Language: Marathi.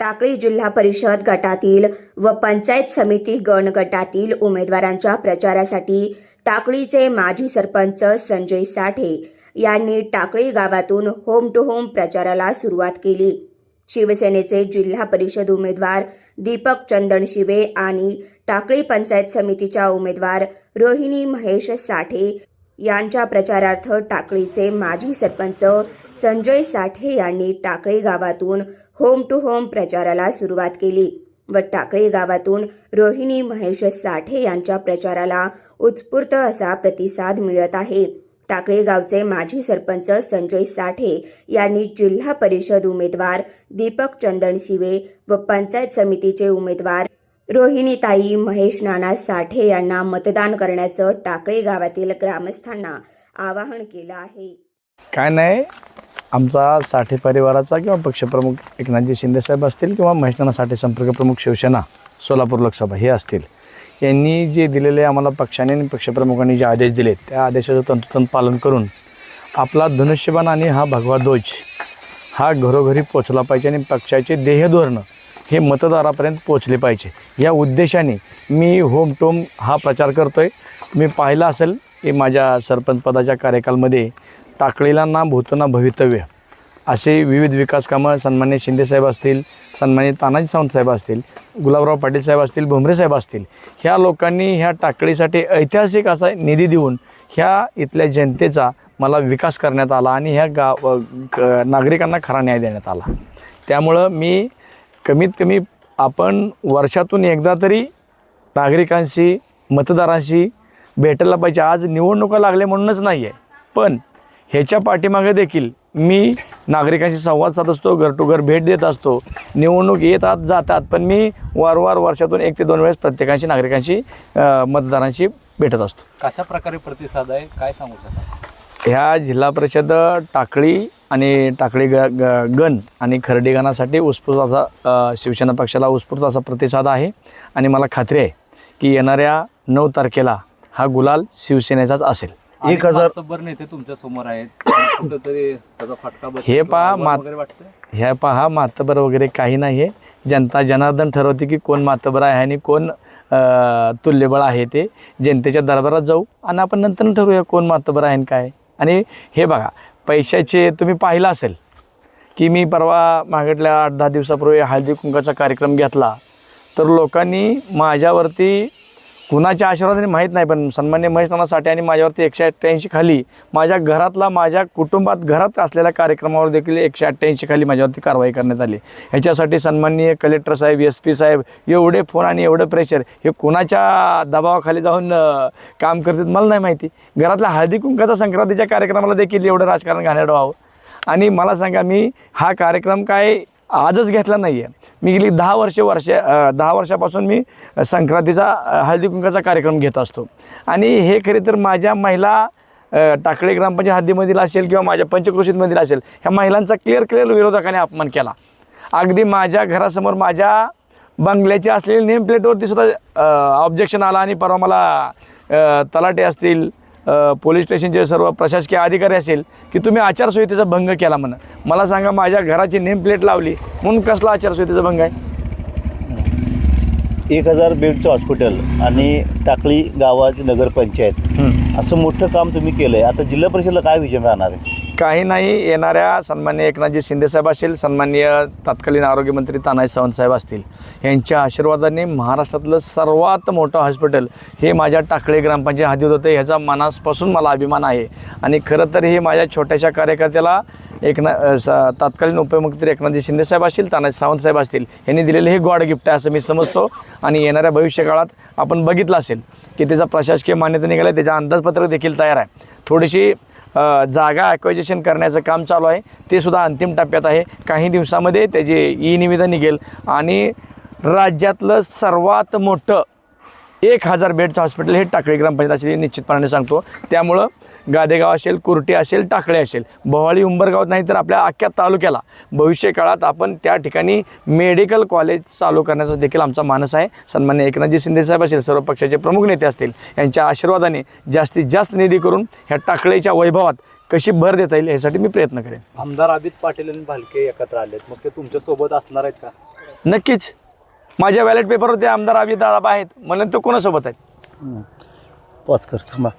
टाकळी जिल्हा परिषद गटातील व पंचायत समिती गण गटातील उमेदवारांच्या प्रचारासाठी टाकळीचे माजी सरपंच संजय साठे यांनी टाकळी गावातून होम टू होम प्रचाराला सुरुवात केली. शिवसेनेचे जिल्हा परिषद उमेदवार दीपक चंदन शिवे आणि टाकळी पंचायत समितीच्या उमेदवार रोहिणी महेश साठे यांच्या प्रचारार्थ टाकळीचे माजी सरपंच संजय साठे यांनी टाकळी गावातून होम टू होम प्रचाराला सुरुवात केली व टाकळी गावातून रोहिणी महेश साठे यांच्या प्रचाराला उत्स्फूर्त असा प्रतिसाद मिळत आहे. टाकळी गावचे माजी सरपंच संजय साठे यांनी जिल्हा परिषद उमेदवार दीपक चंदन शिवे व पंचायत समितीचे उमेदवार रोहिणीताई महेश नाना साठे यांना मतदान करण्याचं टाकळी गावातील ग्रामस्थांना आवाहन केलं आहे. काय नाही आमचा साठे परिवाराचा किंवा पक्षप्रमुख एकनाथजी शिंदेसाहेब असतील किंवा महेशनाना साठे संपर्क प्रमुख शिवसेना सोलापूर लोकसभा हे असतील यांनी जे दिलेले आम्हाला पक्षाने आणि पक्षप्रमुखांनी जे आदेश दिले त्या आदेशाचं तंतोतंत पालन करून आपला धनुष्यबाण आणि हा भगवा ध्वज हा घरोघरी पोचला पाहिजे आणि पक्षाचे ध्येयधोरणं हे मतदारापर्यंत पोचले पाहिजे. या उद्देशाने मी होम टोम हा प्रचार करतो आहे मी पाहिलं असेल की माझ्या सरपंच पदाच्या कार्यकालमध्ये टाकळीला ना भूत ना भवितव्य असे विविध विकास कामं सन्मान्य शिंदेसाहेब असतील सन्मान्य तानाजी सावंत साहेब असतील गुलाबराव पाटील साहेब असतील भुमरे साहेब असतील ह्या लोकांनी ह्या टाकळीसाठी ऐतिहासिक असा निधी देऊन ह्या इथल्या जनतेचा मला विकास करण्यात आला आणि ह्या गाव नागरिकांना खरा न्याय देण्यात आला. त्यामुळं मी कमीत कमी आपण वर्षातून एकदा तरी नागरिकांशी मतदारांशी भेटायला पाहिजे. आज निवडणुका लागल्या म्हणूनच नाही आहे पण ह्याच्या पाठीमागे देखील मी नागरिकांशी संवाद साधत असतो घर टू घर भेट देत असतो. निवडणूक येतात जातात पण मी वारंवार वर्षातून एक ते दोन वेळेस प्रत्येकांशी नागरिकांशी मतदारांशी भेटत असतो. कशा प्रकारे प्रतिसाद आहे? काय सांगू शकता? ह्या जिल्हा परिषद टाकळी आणि टाकळी ग ग गण आणि खर्डी गणासाठी उत्स्फूर्त असा शिवसेना पक्षाला उत्स्फूर्त असा प्रतिसाद आहे. आणि मला खात्री आहे की येणाऱ्या नऊ तारखेला हा गुलाल शिवसेनेचाच असेल. एक हजार- नेते तुमच्यासमोर आहेत. हे पहा, मात- ह्या पहा मातबर वगैरे काही नाही आहे जनता जनार्दन ठरवते की कोण मातबर आहे आणि कोण तुल्यबळ आहे ते. जनतेच्या दरबारात जाऊ आणि आपण नंतर ठरवूया कोण मातबर आहे आणि काय. आणि हे बघा पैशाचे तुम्ही पाहिलं असेल की मी परवा मागटल्या आठ दहा दिवसापूर्वी हळदी कुंकाचा कार्यक्रम घेतला तर लोकांनी माझ्यावरती कुणाच्या आशीर्वादाने माहीत नाही पण सन्मान्य महेश नानासाठी आणि माझ्यावरती एकशे अठ्ठ्याऐंशी खाली माझ्या घरातला माझ्या कुटुंबात घरात असलेल्या कार्यक्रमावर देखील एकशे अठ्ठ्याऐंशी खाली माझ्यावरती कारवाई करण्यात आली. ह्याच्यासाठी सन्माननीय कलेक्टर साहेब एस पी साहेब एवढे फोन आणि एवढं प्रेशर हे कुणाच्या दबावाखाली जाऊन काम करतात मला नाही माहिती. घरातल्या हळदी कुंकाचा संक्रांतीच्या कार्यक्रमाला देखील एवढं राजकारण घाण्यात व्हावं. आणि मला सांगा मी हा कार्यक्रम काय आजच घेतला नाही आहे मी गेली दहा वर्षे वर्ष दहा वर्षापासून मी संक्रांतीचा हळदी कुंकाचा कार्यक्रम घेत असतो. आणि हे खरे तर माझ्या महिला टाकळे ग्रामपंचायत हद्दीमधील असेल किंवा माझ्या पंचकृषीतमधील असेल ह्या महिलांचा क्लिअर क्लिअर विरोधकाने अपमान केला. अगदी माझ्या घरासमोर माझ्या बंगल्याची असलेली नेम प्लेटवरती सुद्धा ऑब्जेक्शन आला आणि परवा मला तलाटे असतील पोलीस स्टेशनचे सर्व प्रशासकीय अधिकारी असेल की तुम्ही आचारसंहितेचा भंग केला म्हणा. मला सांगा माझ्या घराची नेम प्लेट लावली म्हणून कसला आचारसंहितेचा भंग आहे? एक हजार बेडचं हॉस्पिटल आणि टाकळी गावाची नगरपंचायत. असं मोठं काम तुम्ही केलं आहे आता जिल्हा परिषदला काय विजन राहणार आहे? काही नाही येणाऱ्या सन्मान्य एकनाथजी शिंदेसाहेब असतील सन्मान्य तत्कालीन आरोग्यमंत्री तानाजी सावंतसाहेब असतील यांच्या आशीर्वादाने महाराष्ट्रातलं सर्वात मोठं हॉस्पिटल हे माझ्या टाकळे ग्रामपंचायत हद्दीत होतं. ह्याचा मनापासून मला अभिमान आहे. आणि खरं तर हे माझ्या छोट्याशा कार्यकर्त्याला एकना स तत्कालीन उपमुख्यमंत्री एकनाथजी शिंदेसाहेब असतील तानाजी सावंतसाहेब असतील यांनी दिलेलं हे गॉड गिफ्ट आहे असं मी समजतो. आणि येणाऱ्या भविष्यकाळात आपण बघितलं असेल की त्याचा प्रशासकीय मान्यता निघाला त्याच्या अंदाजपत्रक देखील तयार आहे. थोडीशी जागा ॲक्वायजेशन करण्याचं काम चालू आहे. ते सुद्धा अंतिम टप्प्यात आहे. काही दिवसामध्ये त्याचे ई निविदा निघेल. आणि राज्यातलं सर्वात मोठं एक हजार बेडचं हॉस्पिटल हे टाकळी ग्रामपंचायत हे निश्चितपणाने सांगतो. त्यामुळं गादेगाव असेल कुर्टी असेल टाकळे असेल. भवाळी उंबरगाव नाही तर आपल्या अख्ख्या तालुक्याला. भविष्य काळात आपण त्या ठिकाणी मेडिकल कॉलेज चालू करण्याचा देखील आमचा मानस आहे. सन्मान्य एकनाथजी शिंदेसाहेब असेल सर्व पक्षाचे प्रमुख नेते असतील यांच्या आशीर्वादाने जास्तीत जास्त निधी करून ह्या टाकळीच्या वैभवात कशी भर देता येईल यासाठी मी प्रयत्न करेन. आमदार आदित पाटील आणि भालके एकत्र आलेत. मग ते तुमच्यासोबत असणार आहेत का? नक्कीच. माझ्या बॅलेट पेपरवर ते आमदार अभिदादा आहेत. म्हणून तो कोणासोबत आहेत? पाच कर थांबा.